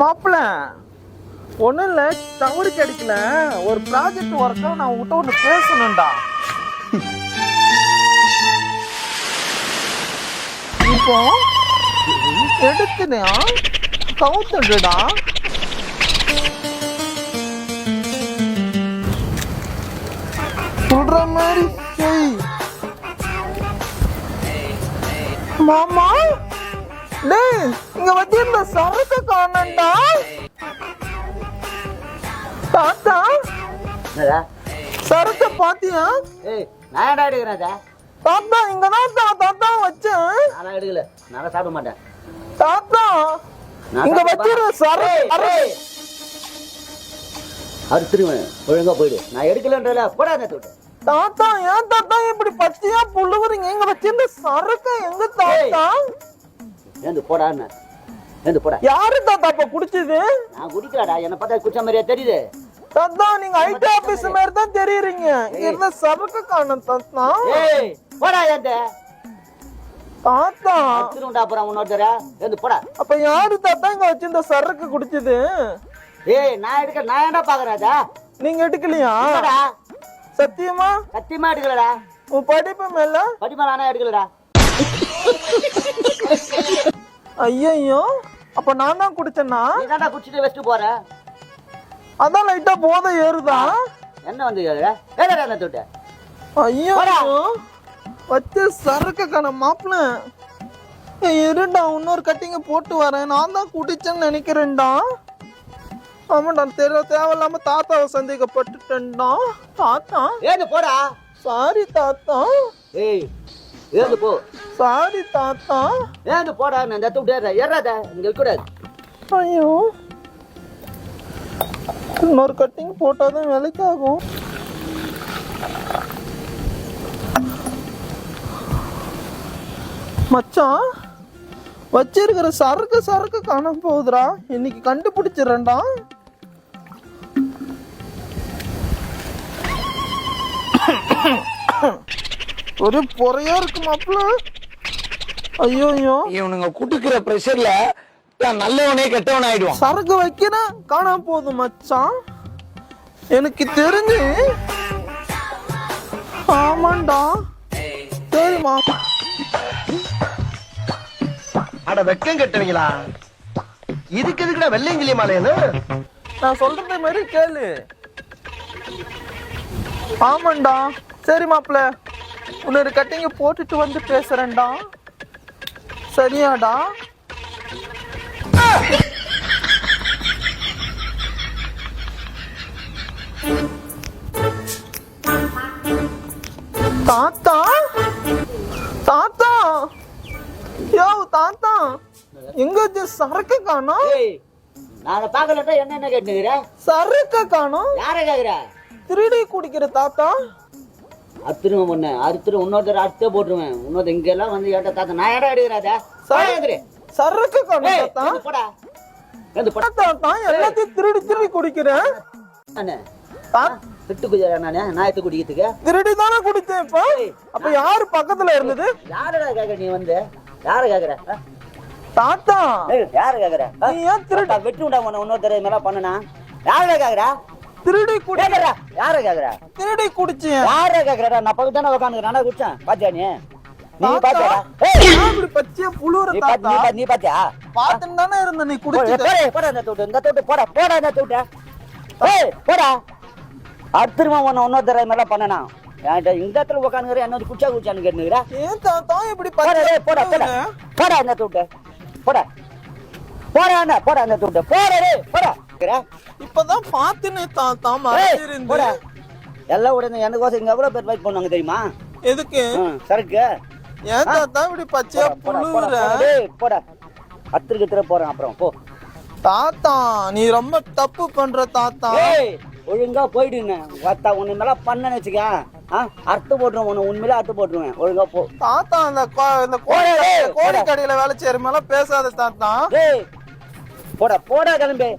மாப்பிள்ள ஒன்றும் இல்லை தவறு கிடைக்கல. ஒரு ப்ராஜெக்ட் ஒர்க்காக நான் உங்ககிட்ட ஒன்று பேசணும்டா. இப்போ எடுத்துனா கவுத்துடுடா. சொல்ற மாதிரி செய் மாமா? இங்க வச்சிருந்த சரக்கு காணண்டா தாத்தா. சரக்கு பாத்தியா? நான் எடுக்கிறேன் தாத்தா இங்க தான் தாத்தா வச்சேன். நான் எடுக்கல. நான் சாப்பிட மாட்டேன். தாத்தா இங்க வச்சிருந்த சரக்கு. அவர் திரும்ப ஒழுங்கா போயிடு. நான் எடுக்கலன்றல போடா அந்த தொட்டு. தாத்தா ஏன் தாத்தா இப்படி பச்சையா புழுவுறீங்க இங்க வச்சிருந்த சரக்கு எங்க தாத்தா? ஏந்து போடா என்ன? ஏந்து போடா. யாரு தாத்தா இப்ப குடிச்சது? நான் குடிக்கலடா. என்ன பார்த்தா குச்ச மாதிரியா தெரியுது. தாத்தா நீங்க ஐடி ஆபீஸ் மாதிரி தான் தெரியுறீங்க. இருந்த சரக்கு காணும் தாத்தா ஏய் போடா ஏந்த. தாத்தா. திரும்ப அப்புறம் இன்னொருத்தர ஏந்து போடா. அப்ப யாரு தாத்தா இங்க வச்சிருந்த சரக்கு குடிச்சது? ஏய் நான் எடுக்க நான் ஏன்டா பாக்குறதா நீங்க எடுக்கலையா? சத்தியமா? சத்தியமா எடுக்கலடா. உன் படிப்பு மேல? படிமா நானே எடுக்கலடா. ஐயோ அப்ப நான் தான் குடிச்சேன்னா? நீ தான்டா குடிச்சிட்டு வச்சுட்டு போற? அதான் லைட்டா போதை ஏறுதா? என்ன வந்து கேக்குற ஏடா அந்த தொட்டு? ஐயோ வச்ச சரக்கு காண மாப்பிள இருடா இன்னொரு கட்டிங்க போட்டு வரேன். நான் தான் குடிச்சேன்னு நினைக்கிறேன்டா. ஆமாடா தெரிய தேவையில்லாம தாத்தாவை சந்தேகப்பட்டுட்டேன்டா. தாத்தா ஏந்து போடா. சாரி தாத்தா. ஏய் ஏந்து போ. சாரி தாத்தா. ஏந்து போடா நான் இந்த விட்டு ஏறாத இங்க இருக்கக்கூடாது. ஐயோ. இன்னொரு கட்டிங் போட்டாதான் வேலைக்காகும். மச்சான் வச்சிருக்கிற சரக்கு சரக்கு காணாம போகுதுடா. இன்னைக்கு கண்டுபிடிச்சிடறேன்டா. ஒரு பொறையா இருக்கு மாப்பிள்ள. ஐயோ ஐயோ. இவனுங்க குடுக்கிற பிரஷர்ல நல்லவனே கெட்டவன் ஆயிடுவான். சரக்கு வைக்கிறேன் காணாம போகுது மச்சான். எனக்கு தெரிஞ்சு. ஆமாண்டா. சரிம்மா அட வெக்கம் கெட்டவங்களா? இதுக்கு எதுக்குடா வெள்ளையங்கிலி மாலையன்னு நான் சொல்றது மாதிரி கேளு. ஆமாண்டா. சரி மாப்பிள்ள. உன்னொரு கட்டிங்க போட்டுட்டு வந்து பேசுறேன்டா. சரியாடா? தாத்தா? தாத்தா? யோ தாத்தா. எங்க சரக்கு காணோம்? நான் பாக்கலட்டா என்ன என்ன கேட்டுக்கிற சரக்கு காணோம். யார கேக்குற? திருடி குடிக்கிற தாத்தா? அத்துருவன் பொண்ணு. அறுத்துரு இன்னொருத்தர் அறுத்தே போட்டுருவேன். இன்னொருத்தர் இங்க எல்லாம் வந்து ஏன்டா தாத்தா நான் ஏடா எடுக்கிறாத? சரி. சரக்கு போடா. எல்லாத்தையும் திருடி திருடி குடிக்கிறேன். நானு திட்டு குதிரா நானு நாயத்து குடிக்கிறதுக்கு? திருடி தானே குடிச்சேன் இப்ப. அப்ப யாரு பக்கத்துல இருந்தது? யாரடா கேக்குற நீ வந்து? யார கேக்குற? தாத்தா. யார கேக்குற? நீ ஏன் திருடி வெட்டு உன்னை இன்னொருத்தர் மாதிரிலாம் பண்ணனா? யாரடா கேக்குற? திருடி குடி கேக்குறா யார கேக்குற திருடி குடிச்சேன் யார கேக்குறடா நான் பக்கத்து தானே உட்காந்து நானா குடிச்சேன் பாத்தியா நீ நீ நான் இப்படி பச்சையா நீ தாத்தா நீ பாத்தியா பாத்துன்னு தானே இருந்த நீ போடா, குடிச்சிட்ட போடா, போடா இந்த தூட்டு, இந்த தூட்டு, போடா, போடா இந்த தூட்டு. ஏய், போடா. அடுத்திருமா உன்னை இன்னொருத்தர் இது மாதிரிலாம் பண்ணனா? என்கிட்ட இந்த இடத்துல உட்காந்துக்கிற, என்ன குச்சா குச்சான்னு கேட்டுனுக்கிற? ஏன் தாத்தா இப்படி போடா, போடா, போடா. போடா இந்த தூட்டு. போடா. போடா போடா இந்த தூட்டு. போடா போடா. இப்பதான் பாத்துனே தாத்தா மறைஞ்சிருந்து. எல்லாம் உடனே எனக்கோசம் இங்க எவ்வளவு பேர் வெயிட் பண்ணுவாங்க தெரியுமா? எதுக்கு? சரக்கு. ஏன் தாத்தா இப்படி பச்சையா புழுவுற? போடா, அத்திருக்கு திர போறேன் அப்புறம் போ. தாத்தா நீ ரொம்ப தப்பு பண்ற தாத்தா. ஒழுங்கா போயிடுங்க வாத்தா உன்னை மேல பண்ணன்னு வச்சுக்க. ஆ, அறுத்து போட்டுருவேன் உன்னை உண்மையிலே அறுத்து போட்டுருவேன். ஒழுங்கா போ. தாத்தா அந்த கோ- இந்த கோழி கோழி. கடையில வேலை செய்யற மேல பேசாத தாத்தா. போடா போடா கிளம்பி.